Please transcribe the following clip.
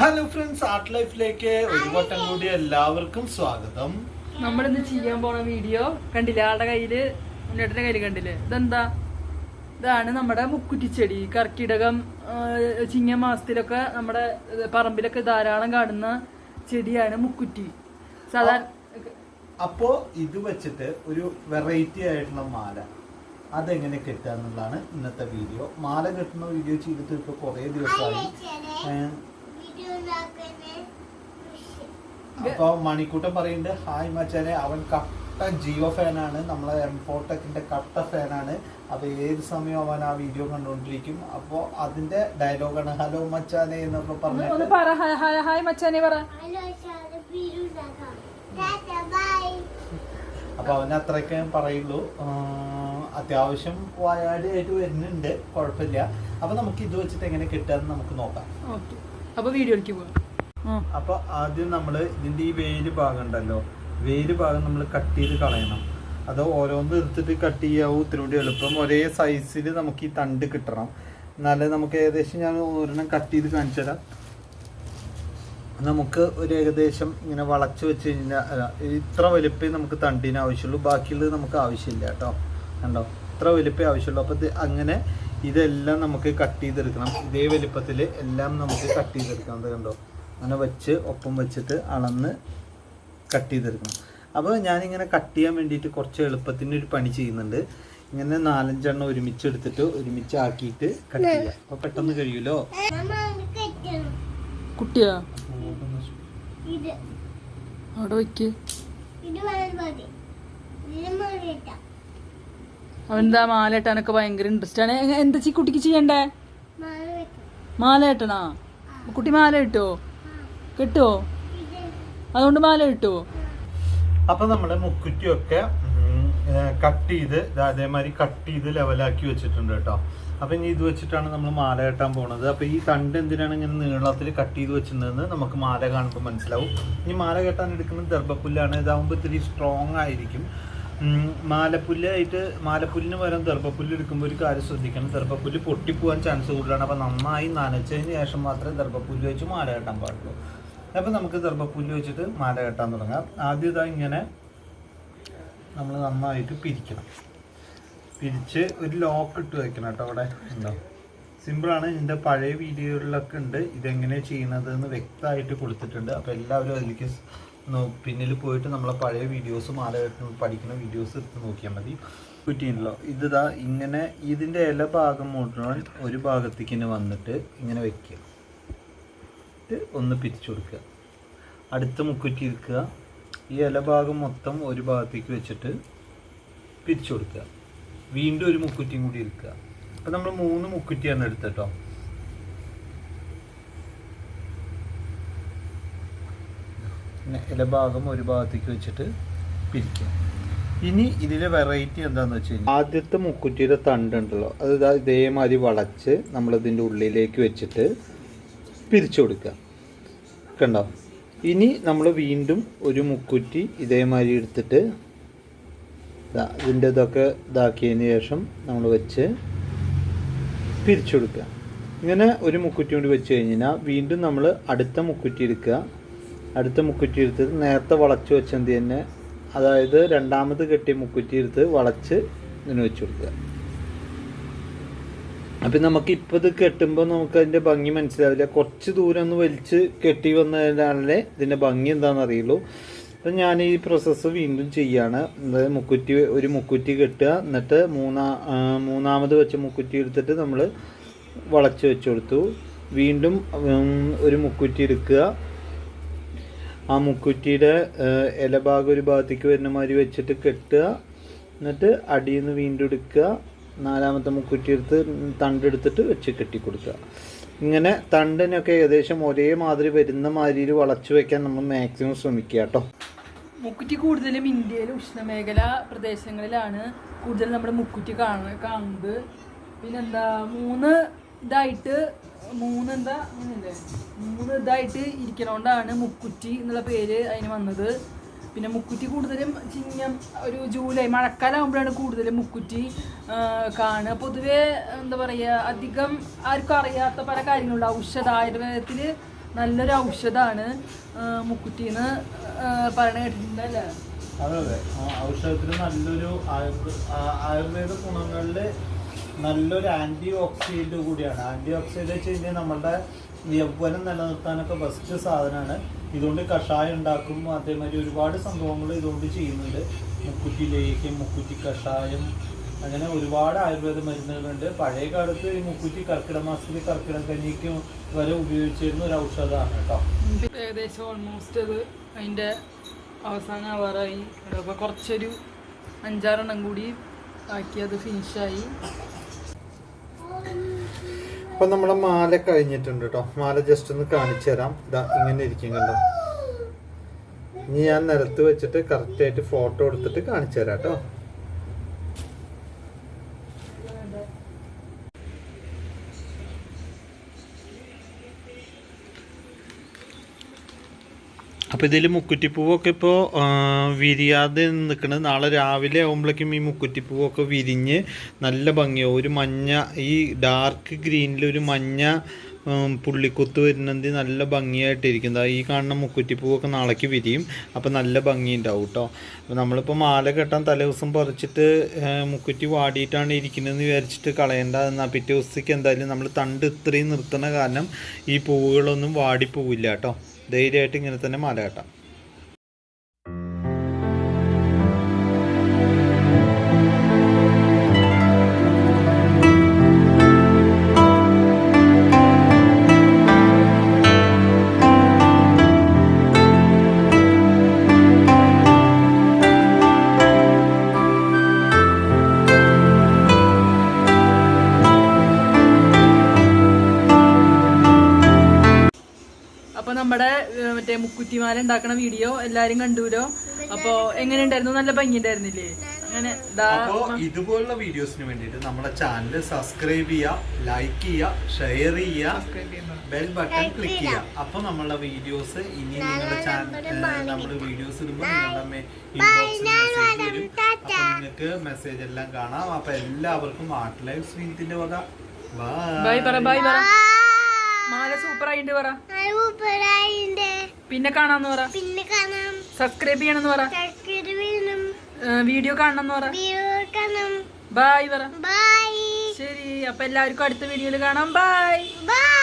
Hello friends art ലൈഫിലേക്ക് ഒരു വട്ടം കൂടി എല്ലാവർക്കും സ്വാഗതം. നമ്മളിന്ന് ചെയ്യാൻ പോണ വീഡിയോ കണ്ടില്ലേ? ആളുടെ കയ്യിൽ ഉണ്ണേട്ടന്റെ കയ്യിൽ കണ്ടില്ലേ? ഇതെന്താ? ഇതാണ് നമ്മുടെ മുക്കുറ്റിച്ചെടി കർക്കിടകം ചിങ്ങ മാസത്തിലൊക്കെ നമ്മുടെ പറമ്പിലൊക്കെ ധാരാളം കാണുന്ന ചെടിയാണ് മുക്കുറ്റി. സാധാരണ അപ്പോ ഇത് വെച്ചിട്ട് ഒരു വെറൈറ്റി ആയിട്ടുള്ള മാല. അതെങ്ങനെ കെട്ടുക എന്നുള്ളതാണ് ഇന്നത്തെ വീഡിയോ. മാല കെട്ടുന്ന വീഡിയോ ചെയ്തിട്ട് ഇപ്പൊ കുറെ ദിവസമായി. അപ്പൊ മണിക്കൂട്ടം പറയുന്നുണ്ട് ഹായ് മച്ചാനെ അവൻ കട്ട ജിയോ ഫാനാണ് നമ്മളെ എം എംഫോട്ടെക്കിന്റെ കട്ട ഫാനാണ്. അപ്പൊ ഏത് സമയം അവൻ ആ വീഡിയോ കണ്ടുകൊണ്ടിരിക്കും? അപ്പൊ അതിന്റെ ഡയലോഗാണ് ഹലോ മച്ചാനെ എന്നൊക്കെ പറഞ്ഞു ഒന്ന് പറ. ഹായ് മച്ചാനെ പറ. അപ്പൊ അവൻ അത്രയൊക്കെ പറയുള്ളൂ. അത്യാവശ്യം വയാടി ആയിട്ട് വരുന്നുണ്ട്. കുഴപ്പമില്ല. അപ്പൊ നമുക്ക് ഇത് വെച്ചിട്ട് എങ്ങനെ കിട്ടാന്ന് നമുക്ക് നോക്കാം. ഓക്കെ അപ്പൊ വീഡിയോയിലേക്ക് പോവാം. അപ്പോൾ അപ്പൊ ആദ്യം നമ്മൾ ഇതിന്റെ ഈ വേര് ഭാഗം ഉണ്ടല്ലോ. വേര് ഭാഗം നമ്മൾ കട്ട് ചെയ്ത് കളയണം. അത് ഓരോന്ന് എടുത്തിട്ട് കട്ട് ചെയ്യാവും. ഇത്തിരി എളുപ്പം. ഒരേ സൈസിൽ നമുക്ക് ഈ തണ്ട് കിട്ടണം. എന്നാലേ നമുക്ക് ഏകദേശം ഞാൻ ഒരെണ്ണം കട്ട് ചെയ്ത് കാണിച്ചു നമുക്ക് ഒരു ഏകദേശം ഇങ്ങനെ വളച്ച് വെച്ച് കഴിഞ്ഞാൽ ഇത്ര വലുപ്പേ നമുക്ക് തണ്ടിന് ആവശ്യമുള്ളൂ. ബാക്കിയുള്ളത് നമുക്ക് ആവശ്യമില്ല കേട്ടോ. കണ്ടോ? ഇത്ര വലുപ്പേ ആവശ്യമുള്ളൂ. അപ്പോൾ അങ്ങനെ ഇതെല്ലാം നമുക്ക് കട്ട് ചെയ്തെടുക്കണം. ഇതേ വലിപ്പത്തിൽ എല്ലാം നമുക്ക് കട്ട് ചെയ്തെടുക്കണം. അത് കണ്ടോ? അങ്ങനെ വെച്ച് ഒപ്പം വെച്ചിട്ട് അളന്ന് കട്ട് ചെയ്തെടുക്കണം. അപ്പോൾ ഞാനിങ്ങനെ കട്ട് ചെയ്യാൻ വേണ്ടിയിട്ട് കുറച്ച് എളുപ്പത്തിന് ഒരു പണി ചെയ്യുന്നുണ്ട്. ഇങ്ങനെ നാലഞ്ചെണ്ണം ഒരുമിച്ച് എടുത്തിട്ട് ഒരുമിച്ച് ആക്കിയിട്ട് കട്ട് ചെയ്യാം. അപ്പോൾ പെട്ടെന്ന് കഴിയുമല്ലോ കുട്ടിയാ? ഇത്. അവിടെ വയ്ക്ക് ഇത് വളരെ മതി ഇത് മതിയിട്ടാ അവനെന്താ മാല ഇട്ടാനൊക്കെ ഭയങ്കര ഇൻട്രസ്റ്റ് ആണ്. എന്താ ചീ കുട്ടിക്ക് ചെയ്യണ്ടേ? മാല ഇട്ടണാ കുട്ടി മാല ഇട്ടോ കിട്ടുവോ അതുകൊണ്ട് മാല കിട്ടുവോ അപ്പൊ നമ്മൾ മുക്കുറ്റിയൊക്കെ കട്ട് ചെയ്ത് അതേമാതിരി കട്ട് ചെയ്ത് ലെവലാക്കി വെച്ചിട്ടുണ്ട് കേട്ടോ. അപ്പൊ ഇനി ഇത് വെച്ചിട്ടാണ് നമ്മൾ മാല കെട്ടാൻ പോണത്. അപ്പൊ ഈ തണ്ട് എന്തിനാണ് ഇങ്ങനെ നീളത്തിൽ കട്ട് ചെയ്ത് വെച്ചിട്ടുണ്ടെന്ന് നമുക്ക് മാല കാണുമ്പോൾ മനസ്സിലാവും. ഇനി മാല കെട്ടാൻ എടുക്കുന്നത് ദർഭപ്പുല്ലാണ്. ഇതാവുമ്പോൾ ഇത്തിരി സ്ട്രോങ് ആയിരിക്കും. മാലപ്പുല്ലായിട്ട് മാലപ്പുല്ലിന് പകരം ദർഭപ്പുല്ല് എടുക്കുമ്പോൾ ഒരു കാര്യം ശ്രദ്ധിക്കണം. ദർഭപ്പുല്ല് പൊട്ടിപ്പോവാൻ ചാൻസ് കൂടുതലാണ്. അപ്പോൾ നന്നായി നനച്ചതിന് ശേഷം മാത്രമേ ദർഭപ്പുല്ല് വെച്ച് മാല കെട്ടാൻ പാടുള്ളൂ. അപ്പോൾ നമുക്ക് ദർഭപ്പുല്ല് വെച്ചിട്ട് മാല കെട്ടാൻ തുടങ്ങാം. ആദ്യം ഇതാ ഇങ്ങനെ നമ്മൾ നന്നായിട്ട് പിരിക്കണം. പിരിച്ച് ഒരു ലോക്ക് ഇട്ട് വെക്കണം കേട്ടോ അവിടെ. ഉണ്ടോ? സിമ്പിളാണ് എന്റെ പഴയ വീഡിയോകളിലൊക്കെ ഉണ്ട്. ഇതെങ്ങനെ ചെയ്യണത് എന്ന് വ്യക്തമായിട്ട് കൊടുത്തിട്ടുണ്ട്. അപ്പോൾ എല്ലാവരും അതിലേക്ക് പിന്നിൽ പോയിട്ട് നമ്മളെ പഴയ വീഡിയോസ് മാല പഠിക്കുന്ന വീഡിയോസ് എടുത്ത് നോക്കിയാൽ മതി. കുറ്റിയുണ്ടല്ലോ ഇതാ ഇങ്ങനെ ഇതിന്റെ ഇല ഭാഗം മുഴുവൻ ഒരു ഭാഗത്തേക്ക് വന്നിട്ട് ഇങ്ങനെ വെക്കുക. ഒന്ന് പിരിച്ചു കൊടുക്കുക. അടുത്ത മുക്കുറ്റി ഇരിക്കുക. ഈ ഇല ഭാഗം മൊത്തം ഒരു ഭാഗത്തേക്ക് വെച്ചിട്ട് പിരിച്ചു കൊടുക്കുക. വീണ്ടും ഒരു മുക്കുറ്റിയും കൂടി ഇരിക്കുക. അപ്പം നമ്മൾ മൂന്ന് മുക്കുറ്റിയാണ് എടുത്തട്ടോ ഇലഭാഗം ഒരു ഭാഗത്തേക്ക് വെച്ചിട്ട് പിരിക്കാം. ഇനി ഇതിലെ വെറൈറ്റി എന്താന്ന് വെച്ച് കഴിഞ്ഞാൽ ആദ്യത്തെ മുക്കുറ്റിയുടെ തണ്ടുണ്ടല്ലോ അത് ഇതേമാതിരി വളച്ച് നമ്മളിതിന്റെ ഉള്ളിലേക്ക് വെച്ചിട്ട് പിരിച്ചു കൊടുക്കുക. കണ്ടോ? ഇനി നമ്മൾ വീണ്ടും ഒരു മുക്കുറ്റി ഇതേമാതിരി എടുത്തിട്ട് ഇതിന്റെ ഇതൊക്കെ ഇതാക്കിയതിന് ശേഷം നമ്മൾ വെച്ച് പിരിച്ചു കൊടുക്കുക. ഇങ്ങനെ ഒരു മുക്കുറ്റി കൊണ്ട് വെച്ച് കഴിഞ്ഞാൽ വീണ്ടും നമ്മൾ അടുത്ത മുക്കുറ്റി എടുക്കുക. അടുത്ത മുക്കുറ്റി നേരത്തെ വളച്ച് വെച്ചത് തന്നെ? അതായത് രണ്ടാമത് കെട്ടിയ മുക്കുറ്റി എടുത്ത് വളച്ച് ഇങ്ങനെ വെച്ച് കൊടുക്കുക. അപ്പം നമുക്ക് ഇപ്പോൾ ഇത് കെട്ടുമ്പോൾ നമുക്ക് അതിന്റെ ഭംഗി മനസ്സിലാവില്ല. കുറച്ച് ദൂരം ഒന്ന് വലിച്ച് കെട്ടി വന്നതിനാലേ ഇതിന്റെ ഭംഗി എന്താണെന്ന് അറിയുള്ളൂ. അപ്പം ഞാൻ ഈ പ്രോസസ്സ് വീണ്ടും ചെയ്യാണ്. അതായത് മുക്കുറ്റി ഒരു മുക്കുറ്റി കെട്ടുക. എന്നിട്ട് മൂന്നാ മൂന്നാമത് വെച്ച മുക്കുറ്റി എടുത്തിട്ട് നമ്മൾ വളച്ച് വെച്ച് കൊടുത്തു. വീണ്ടും ഒരു മുക്കുറ്റി എടുക്കുക. ആ മുക്കുറ്റിയുടെ ഇലഭാഗം ഒരു ഭാഗത്തേക്ക് വരുന്ന മാതിരി വെച്ചിട്ട് കെട്ടുക. എന്നിട്ട് അടിയിൽ നിന്ന് വീണ്ടും എടുക്കുക നാലാമത്തെ മുക്കുറ്റി എടുത്ത് തണ്ടെടുത്തിട്ട് വെച്ച് കെട്ടി കൊടുക്കുക ഇങ്ങനെ തണ്ടിനൊക്കെ ഏകദേശം ഒരേ മാതിരി വരുന്ന മാതിരി വളച്ചു വെക്കാൻ നമ്മൾ മാക്സിമം ശ്രമിക്കുക കേട്ടോ. മുക്കുറ്റി കൂടുതലും ഇന്ത്യയിലെ ഉഷ്ണമേഖല പ്രദേശങ്ങളിലാണ് കൂടുതൽ നമ്മുടെ മുക്കുറ്റി കാണുന്നത്. കാണുന്നത് പിന്നെന്താ മൂന്ന് ഇതായിട്ട് മൂന്ന് എന്താ അങ്ങനെയല്ലേ? മൂന്ന് ഇതായിട്ട് ഇരിക്കണോണ്ടാണ് മുക്കുറ്റി എന്നുള്ള പേര് അതിന് വന്നത്. പിന്നെ മുക്കുറ്റി കൂടുതലും ചിങ്ങം ഒരു ജൂലൈ മഴക്കാലമാകുമ്പോഴാണ് കൂടുതലും മുക്കുറ്റി കാണുക. പൊതുവേ എന്താ പറയുക അധികം ആർക്കും അറിയാത്ത പല കാര്യങ്ങളുണ്ട്. ഔഷധ ആയുർവേദത്തിൽ നല്ലൊരു ഔഷധമാണ് മുക്കുറ്റി എന്ന് പറയണ കേട്ടിട്ടുണ്ടല്ലേ അതെ അതെ. ഔഷധത്തിന് നല്ലൊരു ആയുർവേദ ഗുണങ്ങളിൽ നല്ലൊരു ആന്റി ഓക്സിഡന്റ് കൂടിയാണ്. ആന്റി ഓക്സിഡന്റ് വെച്ച് കഴിഞ്ഞാൽ നമ്മളുടെ യൗവനം നിലനിർത്താനൊക്കെ ബെസ്റ്റ് സാധനമാണ് ഇതുകൊണ്ട് കഷായം ഉണ്ടാക്കും. അതേമാതിരി ഒരുപാട് സംഭവങ്ങൾ ഇതുകൊണ്ട് ചെയ്യുന്നുണ്ട്. മുക്കുറ്റി ലേഹ്യം മുക്കുറ്റി കഷായം അങ്ങനെ ഒരുപാട് ആയുർവേദ മരുന്നുകളുണ്ട്. പഴയ കാലത്ത് ഈ മുക്കുറ്റി കർക്കിടക മാസത്തിൽ കർക്കിടക കഞ്ഞിക്ക് വരെ ഉപയോഗിച്ചിരുന്ന ഒരു ഔഷധമാണ് കേട്ടോ. ഏകദേശം ഓൾമോസ്റ്റ് അത് അതിന്റെ അവസാനം ആവാറായി അപ്പോൾ കുറച്ചൊരു അഞ്ചാറെണ്ണം കൂടി ആക്കി അത് ഫിനിഷായി അപ്പൊ നമ്മളെ മാല കഴിഞ്ഞിട്ടുണ്ട് കേട്ടോ മാല ജസ്റ്റ് ഒന്ന് കാണിച്ചു തരാം. ഇതാ ഇങ്ങനെ ഇരിക്കും കണ്ടോ. ഇനി ഞാൻ നിലത്ത് വെച്ചിട്ട് കറക്റ്റായിട്ട് ഫോട്ടോ എടുത്തിട്ട് കാണിച്ചു തരാം കേട്ടോ അപ്പോൾ ഇതിൽ മുക്കുറ്റിപ്പൂവൊക്കെ ഇപ്പോൾ വിരിയാതെ നിൽക്കുന്നത് നാളെ രാവിലെ ആകുമ്പോഴേക്കും ഈ മുക്കുറ്റിപ്പൂവൊക്കെ വിരിഞ്ഞ് നല്ല ഭംഗിയാവും ഒരു മഞ്ഞ ഈ ഡാർക്ക് ഗ്രീനിൽ ഒരു മഞ്ഞ പുള്ളിക്കൊത്ത് വരുന്നത് നല്ല ഭംഗിയായിട്ടിരിക്കും. ഈ കാണുന്ന മുക്കുറ്റിപ്പൂവൊക്കെ നാളേക്ക് വിരിയും. അപ്പോൾ നല്ല ഭംഗി ഉണ്ടാവും കേട്ടോ അപ്പോൾ നമ്മളിപ്പോൾ മാല കെട്ടാൻ തലേ ദിവസം പറിച്ചിട്ട് മുക്കുറ്റി വാടിയിട്ടാണ് ഇരിക്കുന്നതെന്ന് വിചാരിച്ചിട്ട് കളയേണ്ട. എന്നാൽ പിറ്റേ ദിവസത്തേക്ക് എന്തായാലും നമ്മൾ തണ്ട് ഇത്രയും നിർത്തുന്ന കാരണം ഈ പൂവുകളൊന്നും വാടിപ്പോവില്ല കേട്ടോ ധൈര്യമായിട്ട് ഇങ്ങനെ തന്നെ മാല കെട്ടാം. മറ്റേ മുക്കുറ്റിമാല ഉണ്ടാക്കണ വീഡിയോ എല്ലാരും കണ്ടുല്ലോ അപ്പൊ എങ്ങനെ ഉണ്ടായിരുന്നു നല്ല ഭംഗി ഉണ്ടായിരുന്നില്ലേ അങ്ങനെ ദാ അപ്പോ ഇതുപോലുള്ള വീഡിയോസിന് വേണ്ടിയിട്ട് നമ്മുടെ ചാനൽ സബ്സ്ക്രൈബ് ചെയ്യുക ലൈക്ക് ചെയ്യുക ഷെയർ ചെയ്യുക ബെൽ ബട്ടൺ ക്ലിക്ക് ചെയ്യുക. അപ്പൊ നമ്മളുടെ വീഡിയോസ് ഇനി നിങ്ങളുടെ ചാനൽ നമ്മുടെ വീഡിയോസ് ഇടുമ്പോൾ നിങ്ങളുടെ ഇൻബോക്സിൽ മെസ്സേജ് വരും. അപ്പൊ നിങ്ങൾക്ക് മെസ്സേജ് എല്ലാം കാണാം. അപ്പൊ എല്ലാവർക്കും ആർട്ട് ലൈഫ് സ്നേഹത്തിന്റെ വക. ബൈ പറ ബൈ ബൈ പറ മാല സൂപ്പർ ആയിട്ട് പറ. അറുപതായിണ്ട് പിന്നെ കാണാന്ന് പറ. പിന്നെ കാണാം. സബ്സ്ക്രൈബ് ചെയ്യണമെന്ന് പറ. സബ്സ്ക്രൈബ് ചെയ്യണം. വീഡിയോ കാണണമെന്ന് പറ. വീഡിയോ കാണാം. ബൈ പറ. ബൈ ശരി അപ്പൊ എല്ലാവർക്കും അടുത്ത വീഡിയോയിൽ കാണാം. Bye bye